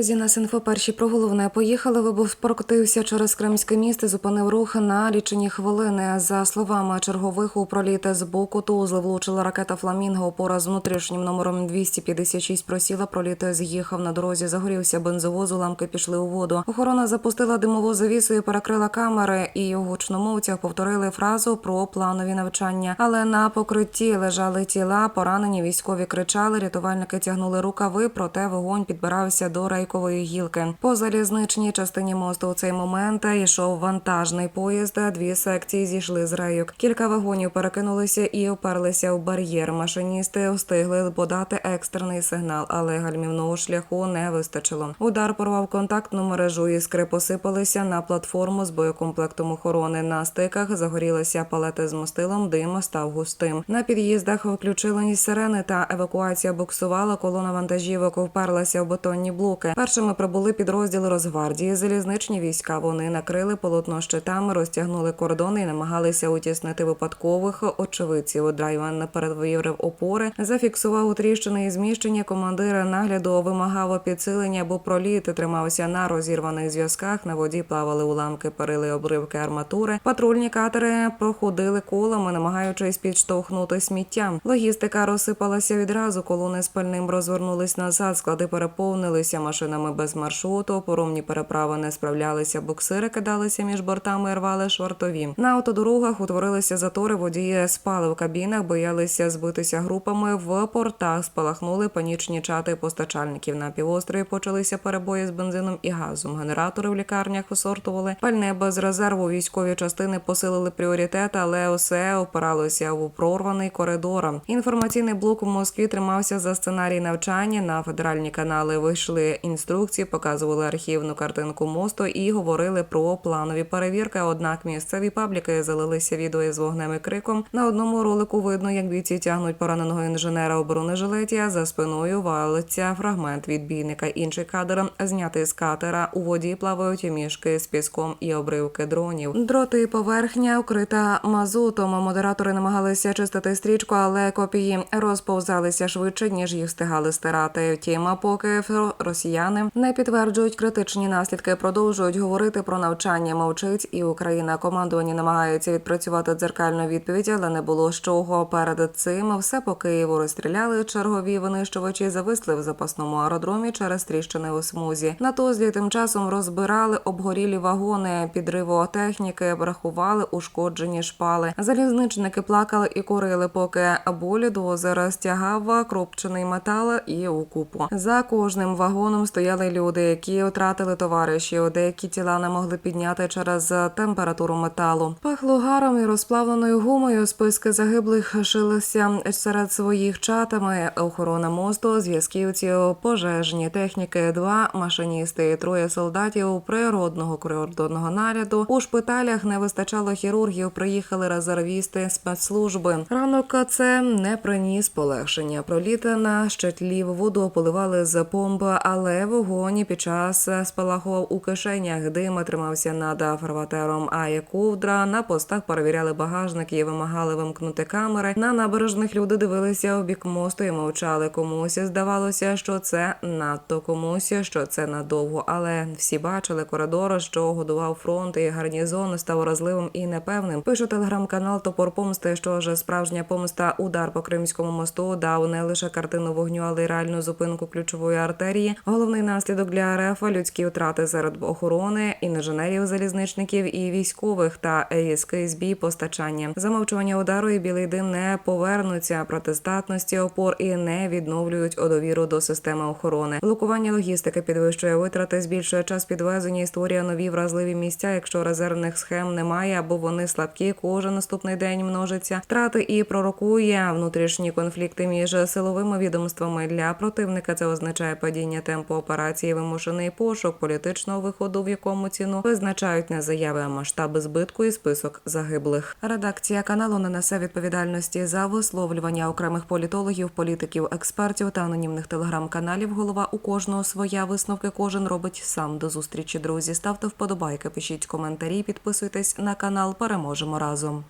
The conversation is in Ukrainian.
Друзі, на інфо перші про головне поїхали. Вибух прокотився через Кримське місто, зупинив рух на лічені хвилини. За словами чергових, у проліт з боку Тузли влучила ракета Фламінго. Опора з внутрішнім номером 256 просіла. Проліт з'їхав на дорозі. Загорівся бензовоз. Уламки пішли у воду. Охорона запустила димову завісу і перекрила камери. І у гучномовцях повторили фразу про планові навчання. Але на покритті лежали тіла, поранені військові кричали. Рятувальники тягнули рукави, проте вогонь підбирався до райкової гілки. По залізничній частині мосту у цей момент йшов вантажний поїзд. Дві секції зійшли з рейок. Кілька вагонів перекинулися і оперлися в бар'єр. Машиністи встигли подати екстрений сигнал, але гальмівного шляху не вистачило. Удар порвав контактну мережу. Іскри посипалися на платформу з боєкомплектом охорони. На стиках загорілися палети з мостилом. Дим став густим. На під'їздах включили сирени та евакуація буксувала. Колона вантажівок вперлася в бетонні блоки. Першими прибули підрозділи Росгвардії, залізничні війська. Вони накрили полотно щитами, розтягнули кордони і намагалися утіснити випадкових очевидців. Драйвен передвірив опори, зафіксував утріщини і зміщення. Командир нагляду вимагав підсилення, бо проліт тримався на розірваних зв'язках. На воді плавали уламки, перили обривки арматури. Патрульні катери проходили колами, намагаючись підштовхнути сміття. Логістика розсипалася відразу. Колони з пальним розвернулись назад. Склади переповнилися машинами без маршруту. Поромні переправи не справлялися. Буксири кидалися між бортами і рвали швартові. На автодорогах утворилися затори. Водії спали в кабінах, боялися збитися групами. В портах спалахнули панічні чати постачальників. На півострові почалися перебої з бензином і газом. Генератори в лікарнях висортували. Пальне без резерву. Військові частини посилили пріоритет, але усе опиралося у прорваний коридор. Інформаційний блок у Москві тримався за сценарій навчання. На федеральні канали вийшли інструкції, показували архівну картинку мосту і говорили про планові перевірки. Однак місцеві пабліки залилися відео з вогнем і криком. На одному ролику видно, як бійці тягнуть пораненого інженера у бронежилеті, а за спиною валиться фрагмент відбійника. Інший кадр знятий з катера. У воді плавають мішки з піском і обривки дронів. Дроти поверхня вкрита мазутом. Модератори намагалися чистити стрічку, але копії розповзалися швидше ніж їх встигали стирати. Втім, поки росіяни не підтверджують критичні наслідки, продовжують говорити про навчання. Мовчить і Україна. Командування намагається відпрацювати дзеркальну відповідь, але не було з чого. Перед цим все по Києву розстріляли чергові винищувачі, зависли в запасному аеродромі через тріщини у смузі. На тузлі тим часом розбирали обгорілі вагони, підриву техніки, рахували ушкоджені шпали. Залізничники плакали і курили, поки бульдозер стягав кропчений метал і у купу. За кожним вагоном стояли люди, які втратили товаришів. Деякі тіла не могли підняти через температуру металу. Пахло гаром і розплавленою гумою. Списки загиблих шилися серед своїх чатами. Охорона мосту, зв'язківців, пожежні техніки, два машиністи, троє солдатів природного коридорного наряду. У шпиталях не вистачало хірургів. Приїхали резервісти спецслужби. Ранок це не приніс полегшення. Проліти на щетлів воду поливали з помби, але вогонь під час спалахував у кишенях. Дим тримався над фарватером. А як ковдра на постах перевіряли багажники і вимагали вимкнути камери. На набережних люди дивилися у бік мосту і мовчали. Комусь здавалося, що це надто комусь, що це надовго. Але всі бачили коридор, що годував фронт і гарнізон став розливим і непевним. Пише телеграм-канал Топор помсти, що ж справжня помста удар по кримському мосту дав не лише картину вогню, але й реальну зупинку ключової артерії. Головний наслідок для РФ – людські втрати серед охорони, інженерів, залізничників і військових та різкий збій постачання. Замовчування удару і білий дим не повернуться протистатності опор і не відновлюють довіру до системи охорони. Блокування логістики підвищує витрати, збільшує час підвезення і створює нові вразливі місця. Якщо резервних схем немає або вони слабкі, кожен наступний день множиться втрати і пророкує внутрішні конфлікти між силовими відомствами для противника. Це означає падіння темпу операції, вимушений пошук політичного виходу, в якому ціну визначають не заяви, а масштаби збитку і список загиблих. Редакція каналу не несе відповідальності за висловлювання окремих політологів, політиків, експертів та анонімних телеграм-каналів. Голова у кожного своя висновки. Кожен робить сам до зустрічі. Друзі, ставте вподобайки, пишіть коментарі, підписуйтесь на канал. Переможемо разом.